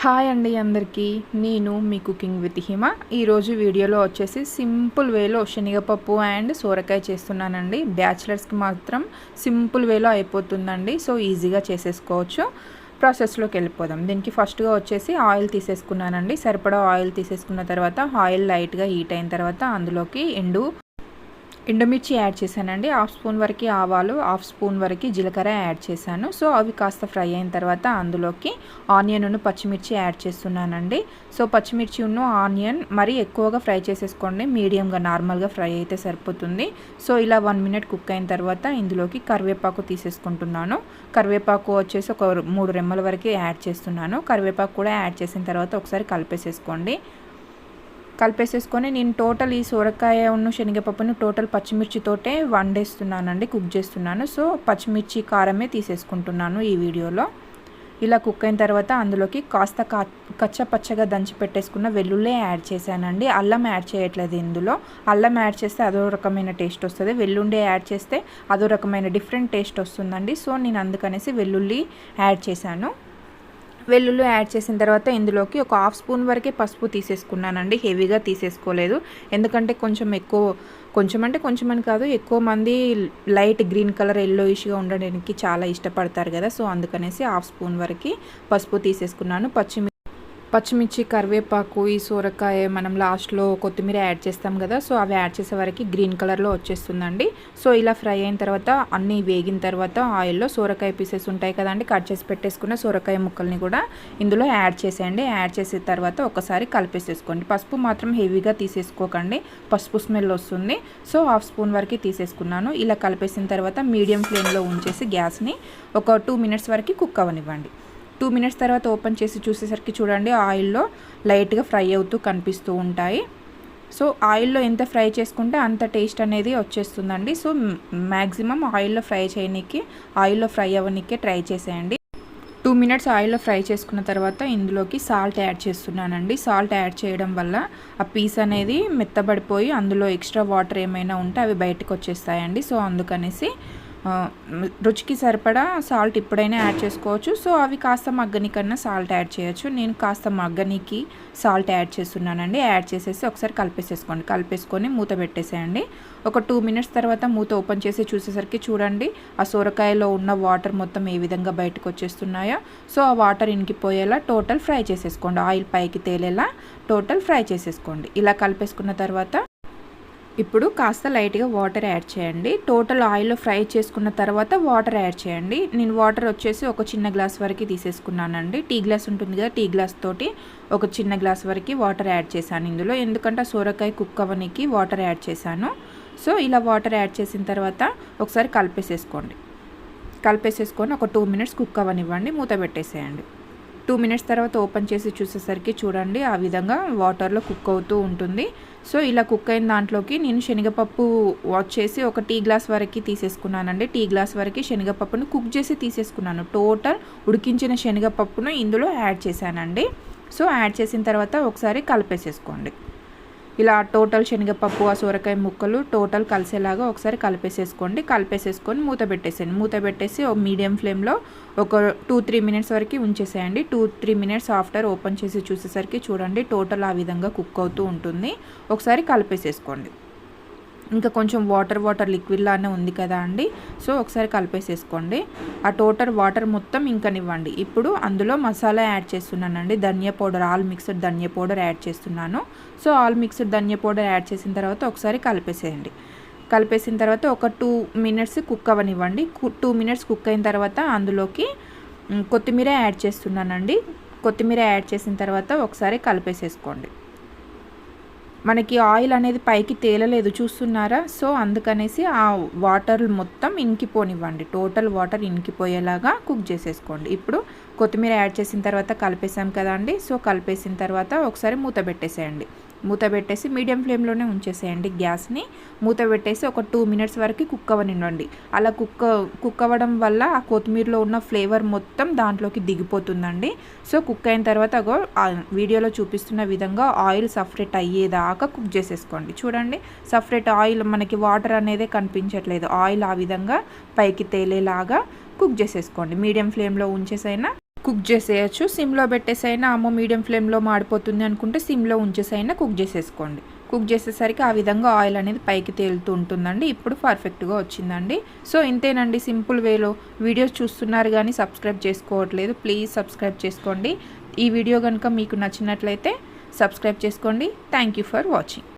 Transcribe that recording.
Hi అండి అందరికీ. నేను మీ కుకింగ్ విత్ హిమ. ఈరోజు వీడియోలో వచ్చేసి సింపుల్ వేలో శనగపప్పు అండ్ సోరకాయ చేస్తున్నానండి. బ్యాచిలర్స్కి మాత్రం సింపుల్ వేలో అయిపోతుందండి. సో ఈజీగా చేసేసుకోవచ్చు. ప్రాసెస్లోకి వెళ్ళిపోదాం. దీనికి ఫస్ట్గా వచ్చేసి ఆయిల్ తీసేసుకున్నానండి. సరిపడా ఆయిల్ తీసేసుకున్న తర్వాత ఆయిల్ లైట్గా హీట్ అయిన తర్వాత అందులోకి ఎండు ఎండుమిర్చి యాడ్ చేశానండి. హాఫ్ స్పూన్ వరకు ఆవాలు హాఫ్ స్పూన్ వరకు జీలకర్ర యాడ్ చేశాను. సో అవి కాస్త ఫ్రై అయిన తర్వాత అందులోకి ఆనియన్ను పచ్చిమిర్చి యాడ్ చేస్తున్నానండి. సో పచ్చిమిర్చి ఉన్న ఆనియన్ మరి ఎక్కువగా ఫ్రై చేసేసుకోండి. మీడియంగా నార్మల్గా ఫ్రై అయితే సరిపోతుంది. సో ఇలా వన్ మినిట్ కుక్ అయిన తర్వాత ఇందులోకి కరివేపాకు తీసేసుకుంటున్నాను. కరివేపాకు వచ్చేసి ఒక మూడు రెమ్మల వరకు యాడ్ చేస్తున్నాను. కరివేపాకు కూడా యాడ్ చేసిన తర్వాత ఒకసారి కలిపేసేసుకోండి. కలిపేసేసుకొని నేను టోటల్ ఈ సొరకాయ ఉన్న శనగపప్పును టోటల్ పచ్చిమిర్చితోటే వండేస్తున్నానండి కుక్ చేస్తున్నాను. సో పచ్చిమిర్చి కారమే తీసేసుకుంటున్నాను ఈ వీడియోలో. ఇలా కుక్ అయిన తర్వాత అందులోకి కాస్త కచ్చ పచ్చగా దంచి పెట్టేసుకున్న వెల్లుల్లే యాడ్ చేశానండి. అల్లం యాడ్ చేయట్లేదు ఇందులో. అల్లం యాడ్ చేస్తే అదో రకమైన టేస్ట్ వస్తుంది. వెల్లుండే యాడ్ చేస్తే అదో రకమైన డిఫరెంట్ టేస్ట్ వస్తుందండి. సో నేను అందుకనేసి వెల్లుల్లి యాడ్ చేశాను. వెల్లుల్లి యాడ్ చేసిన తర్వాత ఇందులోకి ఒక హాఫ్ స్పూన్ వరకే పసుపు తీసేసుకున్నానండి. హెవీగా తీసేసుకోలేదు. ఎందుకంటే కొంచెం ఎక్కువ కొంచెం అంటే కొంచెం అని కాదు ఎక్కువ మంది లైట్ గ్రీన్ కలర్ ఎల్లోయిష్గా ఉండడానికి చాలా ఇష్టపడతారు కదా. సో అందుకనేసి హాఫ్ స్పూన్ వరకు పసుపు తీసేసుకున్నాను. పచ్చిమి పచ్చిమిర్చి కరివేపాకు ఈ సోరకాయ మనం లాస్ట్లో కొత్తిమీర యాడ్ చేస్తాం కదా సో అవి యాడ్ చేసే వరకు గ్రీన్ కలర్లో వచ్చేస్తుందండి. సో ఇలా ఫ్రై అయిన తర్వాత అన్నీ వేగిన తర్వాత ఆయిల్లో సోరకాయ పీసెస్ ఉంటాయి కదండి కట్ చేసి పెట్టేసుకున్న సోరకాయ ముక్కల్ని కూడా ఇందులో యాడ్ చేసేయండి. యాడ్ చేసిన తర్వాత ఒకసారి కలిపేసేసుకోండి. పసుపు మాత్రం హెవీగా తీసేసుకోకండి పసుపు స్మెల్ వస్తుంది. సో హాఫ్ స్పూన్ వరకు తీసేసుకున్నాను. ఇలా కలిపేసిన తర్వాత మీడియం ఫ్లేమ్లో ఉంచేసి గ్యాస్ని ఒక టూ మినిట్స్ వరకు కుక్ అవ్వనివ్వండి. టూ మినిట్స్ తర్వాత ఓపెన్ చేసి చూసేసరికి చూడండి ఆయిల్లో లైట్గా ఫ్రై అవుతూ కనిపిస్తూ ఉంటాయి. సో ఆయిల్లో ఎంత ఫ్రై చేసుకుంటే అంత టేస్ట్ అనేది వచ్చేస్తుందండి. సో మ్యాక్సిమం ఆయిల్లో ఫ్రై చేయనీకి ఆయిల్లో ఫ్రై అవ్వనీకే ట్రై చేసేయండి. టూ మినిట్స్ ఆయిల్లో ఫ్రై చేసుకున్న తర్వాత ఇందులోకి సాల్ట్ యాడ్ చేస్తున్నానండి. సాల్ట్ యాడ్ చేయడం వల్ల ఆ పీస్ అనేది మెత్తబడిపోయి అందులో ఎక్స్ట్రా వాటర్ ఏమైనా ఉంటే అవి బయటకు వచ్చేస్తాయండి సో అందుకనేసి రుచికి సరిపడా సాల్ట్ ఇప్పుడైనా యాడ్ చేసుకోవచ్చు. సో అవి కాస్త మగ్గని కన్నా సాల్ట్ యాడ్ చేయొచ్చు. నేను కాస్త మగ్గనికి సాల్ట్ యాడ్ చేస్తున్నానండి. యాడ్ చేసేసి ఒకసారి కలిపేసేసుకోండి. కలిపేసుకొని మూత పెట్టేసేయండి. ఒక టూ మినిట్స్ తర్వాత మూత ఓపెన్ చేసి చూసేసరికి చూడండి ఆ సొరకాయలో ఉన్న వాటర్ మొత్తం ఏ విధంగా బయటకు వచ్చేస్తున్నాయో. సో ఆ వాటర్ ఇంకిపోయేలా టోటల్ ఫ్రై చేసేసుకోండి. ఆయిల్ పైకి తేలేలా టోటల్ ఫ్రై చేసేసుకోండి. ఇలా కలిపేసుకున్న తర్వాత ఇప్పుడు కాస్త లైట్గా వాటర్ యాడ్ చేయండి. టోటల్ ఆయిల్లో ఫ్రై చేసుకున్న తర్వాత వాటర్ యాడ్ చేయండి. నేను వాటర్ వచ్చేసి ఒక చిన్న గ్లాస్ వరకు తీసేసుకున్నానండి. టీ గ్లాస్ ఉంటుంది కదా టీ గ్లాస్ తోటి ఒక చిన్న గ్లాస్ వరకు వాటర్ యాడ్ చేశాను ఇందులో. ఎందుకంటే సోరకాయ కుక్ అవ్వనికి వాటర్ యాడ్ చేశాను. సో ఇలా వాటర్ యాడ్ చేసిన తర్వాత ఒకసారి కలిపేసేసుకోండి. కలిపేసేసుకొని ఒక టూ మినిట్స్ కుక్ అవ్వనివ్వండి. మూత పెట్టేసేయండి. టూ మినిట్స్ తర్వాత ఓపెన్ చేసి చూసేసరికి చూడండి ఆ విధంగా వాటర్లో కుక్ అవుతూ ఉంటుంది. సో ఇలా కుక్ అయిన దాంట్లోకి నేను శనగపప్పు వచ్చేసి ఒక టీ గ్లాస్ వరకు తీసేసుకున్నానండి. టీ గ్లాస్ వరకు శనగపప్పును కుక్ చేసి తీసేసుకున్నాను. టోటల్ ఉడికించిన శనగపప్పును ఇందులో యాడ్ చేశానండి. సో యాడ్ చేసిన తర్వాత ఒకసారి కలిపేసేసుకోండి. ఇలా టోటల్ శనగపప్పు ఆ సొరకాయ ముక్కలు టోటల్ కలిసేలాగా ఒకసారి కలిపేసేసుకోండి. కలిపేసేసుకొని మూత పెట్టేసేయండి. మూత పెట్టేసి మీడియం ఫ్లేమ్లో ఒక టూ త్రీ మినిట్స్ వరకు ఉంచేసేయండి. Two three minutes after open చేసి చూసేసరికి చూడండి టోటల్ ఆ విధంగా కుక్ అవుతూ ఉంటుంది. ఒకసారి కలిపేసేసుకోండి. ఇంకా కొంచెం వాటర్ వాటర్ లిక్విడ్ లానే ఉంది కదా అండి. సో ఒకసారి కలిపేసేసుకోండి. ఆ టోటల్ వాటర్ మొత్తం ఇంకనివ్వండి. ఇప్పుడు అందులో మసాలా యాడ్ చేస్తున్నానండి. ధనియా పౌడర్ ఆల్ మిక్స్డ్ ధనియా పౌడర్ యాడ్ చేస్తున్నాను. సో ఆల్ మిక్స్డ్ ధనియా పౌడర్ యాడ్ చేసిన తర్వాత ఒకసారి కలిపేసేయండి. కలిపేసిన తర్వాత ఒక టూ మినిట్స్ కుక్ అవ్వనివ్వండి. టూ మినిట్స్ కుక్ అయిన తర్వాత అందులోకి కొత్తిమీర యాడ్ చేస్తున్నానండి. కొత్తిమీర యాడ్ చేసిన తర్వాత ఒకసారి కలిపేసేసుకోండి. మనకి ఆయిల్ అనేది పైకి తేలలేదు చూస్తున్నారా? సో అందుకనేసి ఆ వాటర్ మొత్తం ఇంకిపోనివ్వండి టోటల్ వాటర్ ఇంకిపోయేలాగా కుక్ చేసేసుకోండి. ఇప్పుడు కొత్తిమీర యాడ్ చేసిన తర్వాత కలిపేసాం కదండి. సో కలిపేసిన తర్వాత ఒకసారి మూత పెట్టేసేయండి. మూత పెట్టేసి మీడియం ఫ్లేమ్లోనే ఉంచేసేయండి గ్యాస్ని. మూత పెట్టేసి ఒక టూ మినిట్స్ వరకు కుక్ అవ్వనివ్వండి. అలా కుక్ కుక్ అవ్వడం వల్ల ఆ కొత్తిమీరలో ఉన్న ఫ్లేవర్ మొత్తం దాంట్లోకి దిగిపోతుందండి. సో కుక్ అయిన తర్వాత వీడియోలో చూపిస్తున్న విధంగా ఆయిల్ సపరేట్ అయ్యేదాకా కుక్ చేసేసుకోండి. చూడండి సపరేట్ ఆయిల్ మనకి వాటర్ అనేది కనిపించట్లేదు. ఆయిల్ ఆ విధంగా పైకి తేలేలాగా కుక్ చేసేసుకోండి. మీడియం ఫ్లేమ్లో ఉంచేసైనా కుక్ చేసేయచ్చు. సిమ్లో పెట్టేసైనా అమ్మో మీడియం ఫ్లేమ్లో మాడిపోతుంది అనుకుంటే సిమ్లో ఉంచేసైనా కుక్ చేసేసుకోండి. కుక్ చేసేసరికి ఆ విధంగా ఆయిల్ అనేది పైకి తేలుతూ ఉంటుందండి. ఇప్పుడు పర్ఫెక్ట్గా వచ్చిందండి. సో ఇంతేనండి సింపుల్ వేలో. వీడియోస్ చూస్తున్నారు కానీ సబ్స్క్రైబ్ చేసుకోవట్లేదు. ప్లీజ్ సబ్స్క్రైబ్ చేసుకోండి. ఈ వీడియో కనుక మీకు నచ్చినట్లయితే సబ్స్క్రైబ్ చేసుకోండి. Thank you for watching.